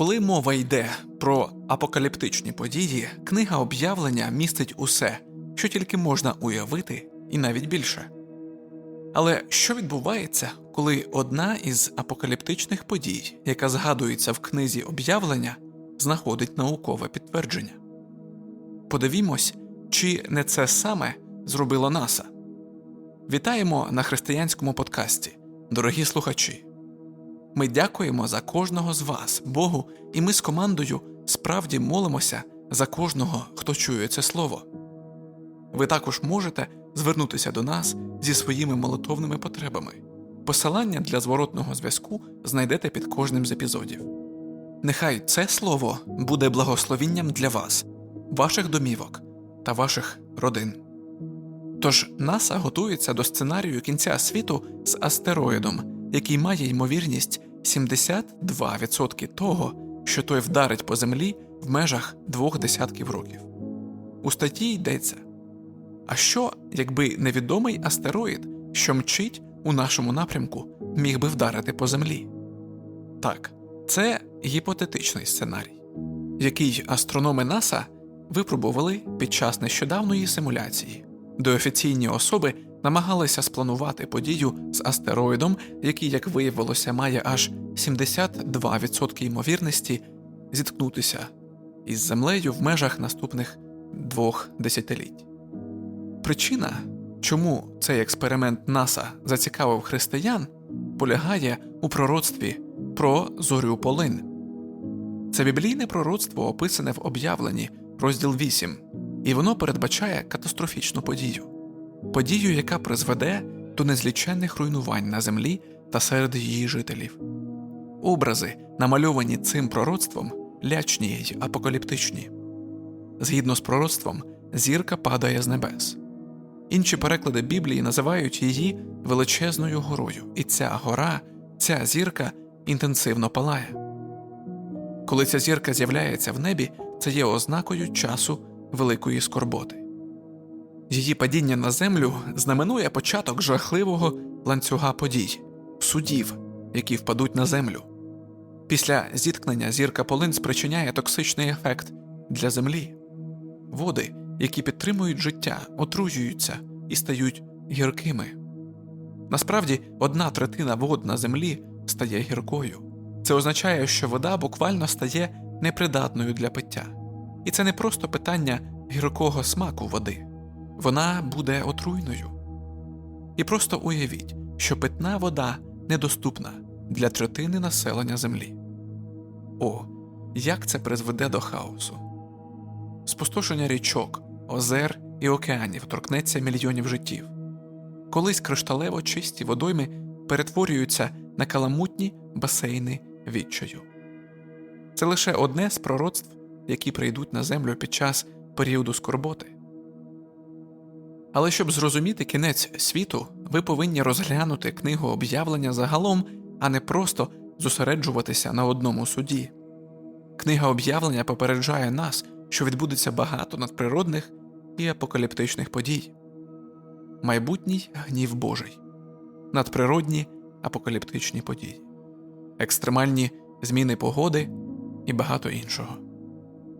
Коли мова йде про апокаліптичні події, книга об'явлення містить усе, що тільки можна уявити, і навіть більше. Але що відбувається, коли одна із апокаліптичних подій, яка згадується в книзі об'явлення, знаходить наукове підтвердження? Подивімось, чи не це саме зробила НАСА. Вітаємо на християнському подкасті, дорогі слухачі. Ми дякуємо за кожного з вас, Богу, і ми з командою справді молимося за кожного, хто чує це слово. Ви також можете звернутися до нас зі своїми молитовними потребами. Посилання для зворотного зв'язку знайдете під кожним з епізодів. Нехай це слово буде благословінням для вас, ваших домівок та ваших родин. Тож НАСА готується до сценарію кінця світу з астероїдом, який має ймовірність 72% того, що той вдарить по землі в межах двох десятків років. У статті йдеться: А що, якби невідомий астероїд, що мчить у нашому напрямку, міг би вдарити по землі? Так, це гіпотетичний сценарій, який астрономи НАСА випробували під час нещодавної симуляції, де офіційні особи намагалися спланувати подію з астероїдом, який, як виявилося, має аж 72% ймовірності зіткнутися із землею в межах наступних двох десятиліть. Причина, чому цей експеримент НАСА зацікавив християн, полягає у пророцтві про зорю полин. Це біблійне пророцтво описане в об'явленні, розділ 8, і воно передбачає катастрофічну подію подію, яка призведе до незліченних руйнувань на землі та серед її жителів. Образи, намальовані цим пророцтвом, лячні й апокаліптичні. Згідно з пророцтвом, зірка падає з небес. Інші переклади Біблії називають її величезною горою, і ця гора, ця зірка інтенсивно палає. Коли ця зірка з'являється в небі, це є ознакою часу великої скорботи. Її падіння на землю знаменує початок жахливого ланцюга подій, судів, які впадуть на землю. Після зіткнення зірка полин спричиняє токсичний ефект для землі. Води, які підтримують життя, отруюються і стають гіркими. Насправді, одна третина вод на землі стає гіркою. Це означає, що вода буквально стає непридатною для пиття. І це не просто питання гіркого смаку води вона буде отруйною. І просто уявіть, що питна вода недоступна для третини населення Землі. О, як це призведе до хаосу! Спустошення річок, озер і океанів торкнеться мільйонів життів. Колись кришталево чисті водойми перетворюються на каламутні басейни відчаю. Це лише одне з пророцтв, які прийдуть на землю під час періоду скорботи. Але щоб зрозуміти кінець світу, ви повинні розглянути книгу об'явлення загалом, а не просто зосереджуватися на одному суді. Книга об'явлення попереджає нас, що відбудеться багато надприродних і апокаліптичних подій, майбутній гнів Божий, надприродні апокаліптичні події, екстремальні зміни погоди і багато іншого.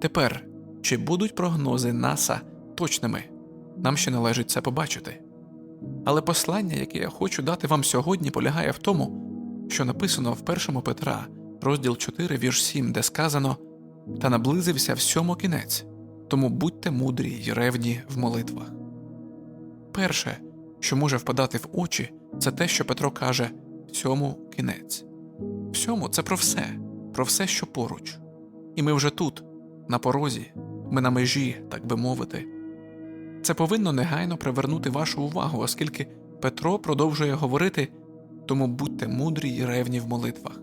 Тепер чи будуть прогнози НАСА точними? Нам ще належить це побачити. Але послання, яке я хочу дати вам сьогодні, полягає в тому, що написано в 1 Петра, розділ 4, вірш 7, де сказано Та наблизився всьому кінець, тому будьте мудрі й ревні в молитвах. Перше, що може впадати в очі, це те, що Петро каже всьому кінець. Всьому це про все, про все, що поруч. І ми вже тут, на порозі, ми на межі, так би мовити. Це повинно негайно привернути вашу увагу, оскільки Петро продовжує говорити тому будьте мудрі й ревні в молитвах.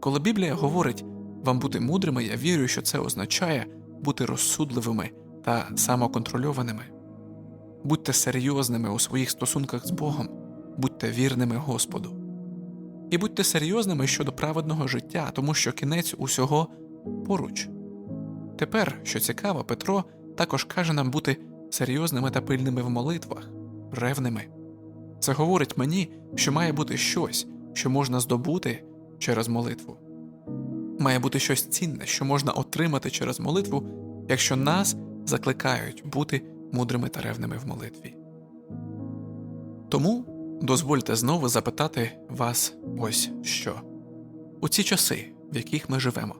Коли Біблія говорить вам бути мудрими, я вірю, що це означає бути розсудливими та самоконтрольованими. Будьте серйозними у своїх стосунках з Богом, будьте вірними Господу. І будьте серйозними щодо праведного життя, тому що кінець усього поруч. Тепер, що цікаво, Петро також каже нам бути серйозними та пильними в молитвах, ревними. Це говорить мені, що має бути щось, що можна здобути через молитву. має бути щось цінне, що можна отримати через молитву, якщо нас закликають бути мудрими та ревними в молитві. Тому дозвольте знову запитати вас ось що у ці часи, в яких ми живемо,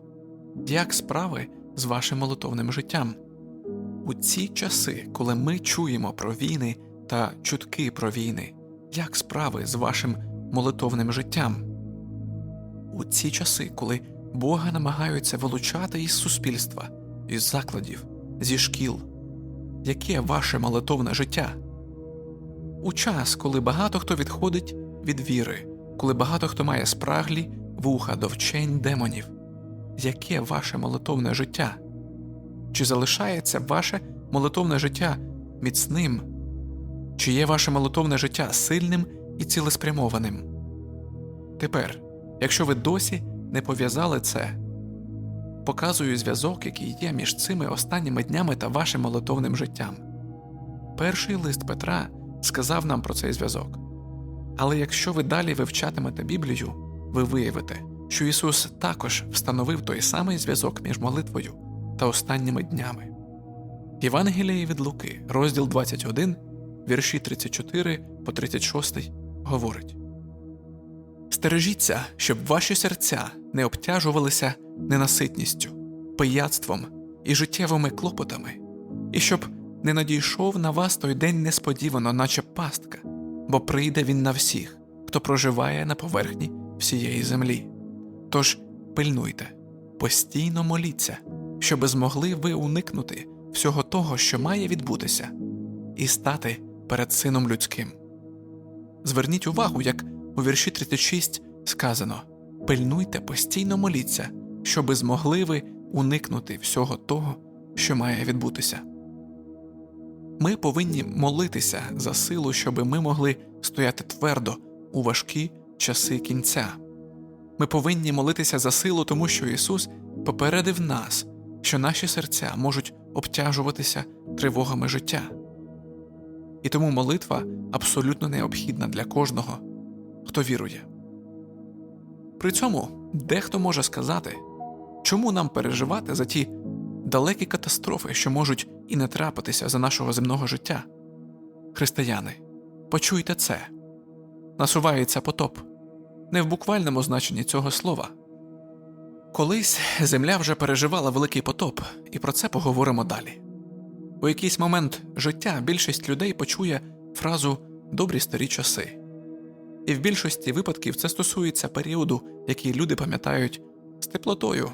як справи з вашим молитовним життям? У ці часи, коли ми чуємо про війни та чутки про війни, як справи з вашим молитовним життям? У ці часи, коли Бога намагаються вилучати із суспільства, із закладів, зі шкіл, яке ваше молитовне життя? У час, коли багато хто відходить від віри, коли багато хто має спраглі вуха до вчень демонів, яке ваше молитовне життя? Чи залишається ваше молитовне життя міцним? Чи є ваше молитовне життя сильним і цілеспрямованим? Тепер, якщо ви досі не пов'язали це, показую зв'язок, який є між цими останніми днями та вашим молитовним життям. Перший лист Петра сказав нам про цей зв'язок. Але якщо ви далі вивчатимете Біблію, ви виявите, що Ісус також встановив той самий зв'язок між молитвою та останніми днями. Євангеліє від Луки, розділ 21, вірші 34 по 36 говорить Стережіться, щоб ваші серця не обтяжувалися ненаситністю, пияцтвом і життєвими клопотами, і щоб не надійшов на вас той день несподівано, наче пастка, бо прийде він на всіх, хто проживає на поверхні всієї землі. Тож пильнуйте, постійно моліться, щоби змогли ви уникнути всього того, що має відбутися, і стати перед Сином Людським. Зверніть увагу, як у вірші 36 сказано пильнуйте, постійно моліться, щоби змогли ви уникнути всього того, що має відбутися. Ми повинні молитися за силу, щоби ми могли стояти твердо у важкі часи кінця. Ми повинні молитися за силу, тому що Ісус попередив нас, що наші серця можуть обтяжуватися тривогами життя. І тому молитва абсолютно необхідна для кожного, хто вірує. При цьому дехто може сказати, чому нам переживати за ті далекі катастрофи, що можуть і не трапитися за нашого земного життя. Християни, почуйте це насувається потоп, не в буквальному значенні цього слова. Колись земля вже переживала великий потоп, і про це поговоримо далі. У якийсь момент життя більшість людей почує фразу добрі старі часи, і в більшості випадків це стосується періоду, який люди пам'ятають з теплотою.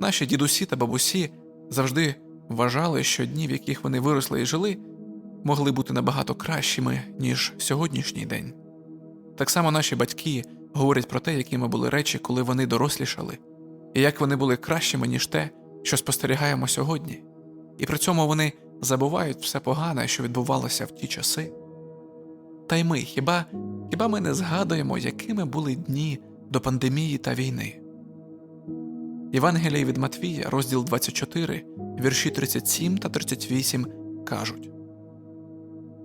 Наші дідусі та бабусі завжди вважали, що дні, в яких вони виросли і жили, могли бути набагато кращими, ніж сьогоднішній день. Так само наші батьки говорять про те, якими були речі, коли вони дорослішали, і як вони були кращими, ніж те, що спостерігаємо сьогодні, і при цьому вони забувають все погане, що відбувалося в ті часи. Та й ми хіба, хіба ми не згадуємо, якими були дні до пандемії та війни? Євангелії від Матвія, розділ 24, вірші 37 та 38 кажуть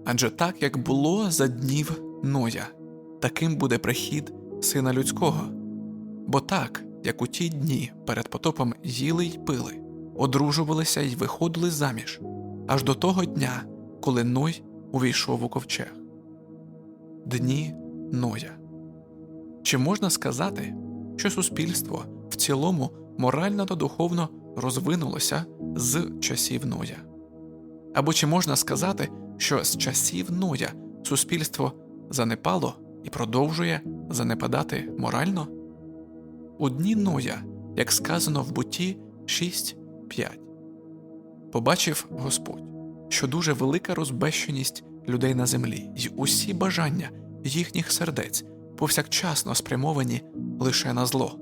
Адже так, як було за днів Ноя, таким буде прихід сина людського. Бо так, як у ті дні перед потопом їли й пили, одружувалися й виходили заміж, аж до того дня, коли Ной увійшов у ковчег. Дні Ноя. Чи можна сказати, що суспільство в цілому морально та духовно розвинулося з часів Ноя? Або чи можна сказати, що з часів Ноя суспільство занепало і продовжує занепадати морально? У дні Ноя, як сказано в буті 6.5, побачив Господь, що дуже велика розбещеність людей на землі, й усі бажання їхніх сердець повсякчасно спрямовані лише на зло.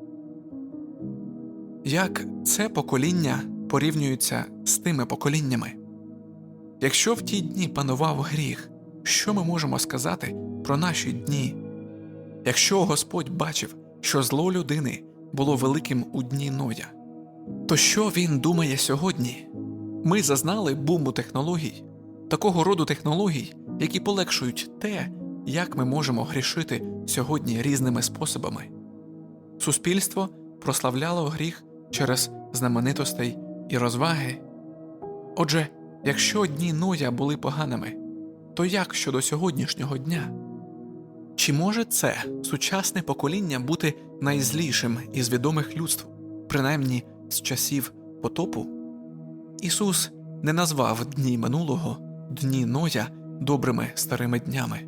Як це покоління порівнюється з тими поколіннями? Якщо в ті дні панував гріх, що ми можемо сказати про наші дні? Якщо Господь бачив, що зло людини було великим у дні Ноя, то що він думає сьогодні? Ми зазнали буму технологій, такого роду технологій, які полегшують те, як ми можемо грішити сьогодні різними способами. Суспільство прославляло гріх через знаменитостей і розваги. Отже, якщо дні Ноя були поганими, то як щодо сьогоднішнього дня? Чи може це сучасне покоління бути найзлішим із відомих людств, принаймні з часів потопу? Ісус не назвав дні минулого, дні Ноя добрими старими днями.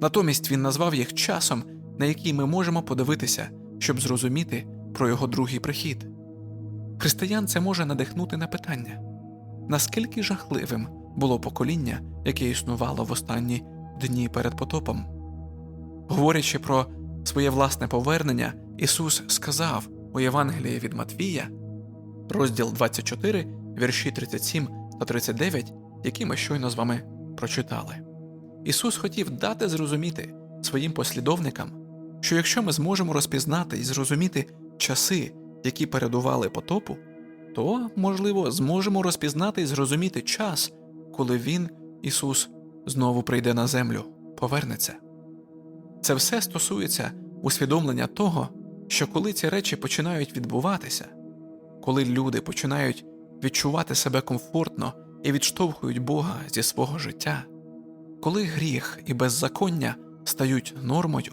Натомість Він назвав їх часом, на який ми можемо подивитися, щоб зрозуміти про його другий прихід. Християн це може надихнути на питання наскільки жахливим було покоління, яке існувало в останні дні перед потопом. Говорячи про своє власне повернення, Ісус сказав у Євангелії від Матвія, розділ 24, вірші 37 та 39, які ми щойно з вами прочитали. Ісус хотів дати зрозуміти своїм послідовникам, що якщо ми зможемо розпізнати і зрозуміти часи, які передували потопу, то, можливо, зможемо розпізнати і зрозуміти час, коли Він, Ісус, знову прийде на землю, повернеться. Це все стосується усвідомлення того, що коли ці речі починають відбуватися, коли люди починають відчувати себе комфортно і відштовхують Бога зі свого життя, коли гріх і беззаконня стають нормою,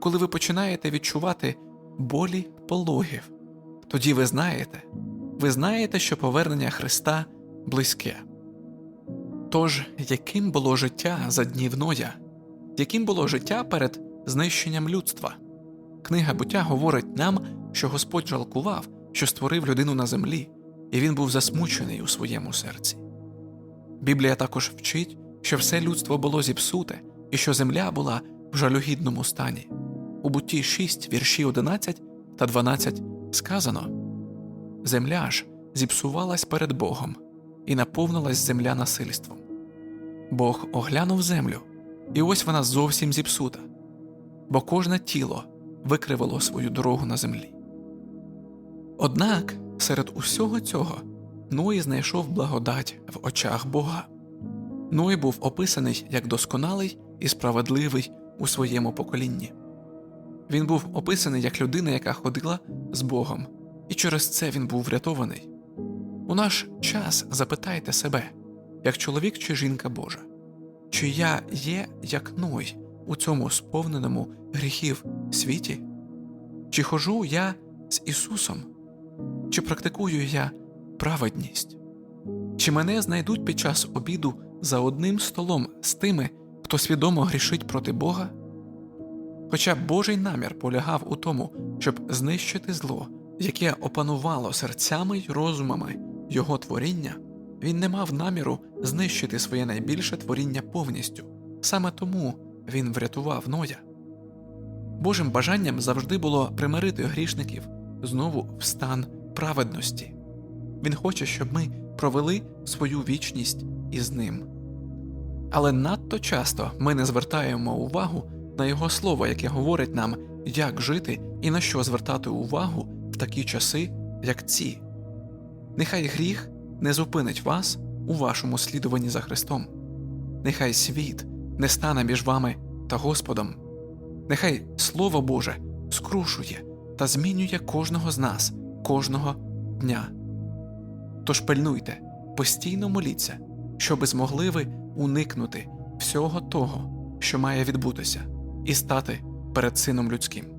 коли ви починаєте відчувати болі пологів, тоді ви знаєте, ви знаєте, що повернення Христа близьке. Тож, яким було життя за днів Ноя? Яким було життя перед знищенням людства. Книга буття говорить нам, що Господь жалкував, що створив людину на землі, і він був засмучений у своєму серці. Біблія також вчить, що все людство було зіпсуте і що земля була в жалюгідному стані. У бутті 6, вірші 11 та 12 сказано Земля ж зіпсувалась перед Богом, і наповнилась земля насильством. Бог оглянув землю і ось вона зовсім зіпсута, бо кожне тіло викривило свою дорогу на землі. Однак серед усього цього Ной знайшов благодать в очах Бога. Ной був описаний як досконалий і справедливий у своєму поколінні. Він був описаний як людина, яка ходила з Богом, і через це він був врятований. У наш час запитайте себе, як чоловік чи жінка Божа чи я є як Ной у цьому сповненому гріхів світі? Чи хожу я з Ісусом? Чи практикую я праведність? Чи мене знайдуть під час обіду за одним столом з тими, хто свідомо грішить проти Бога? Хоча Божий намір полягав у тому, щоб знищити зло, яке опанувало серцями й розумами Його творіння, він не мав наміру знищити своє найбільше творіння повністю, саме тому він врятував Ноя. Божим бажанням завжди було примирити грішників знову в стан праведності. Він хоче, щоб ми провели свою вічність із ним. Але надто часто ми не звертаємо увагу на його слово, яке говорить нам, як жити і на що звертати увагу в такі часи, як ці. Нехай гріх не зупинить вас у вашому слідуванні за Христом. Нехай світ не стане між вами та Господом, нехай Слово Боже скрушує та змінює кожного з нас кожного дня. Тож пильнуйте, постійно моліться, щоби змогли ви уникнути всього того, що має відбутися, і стати перед Сином людським.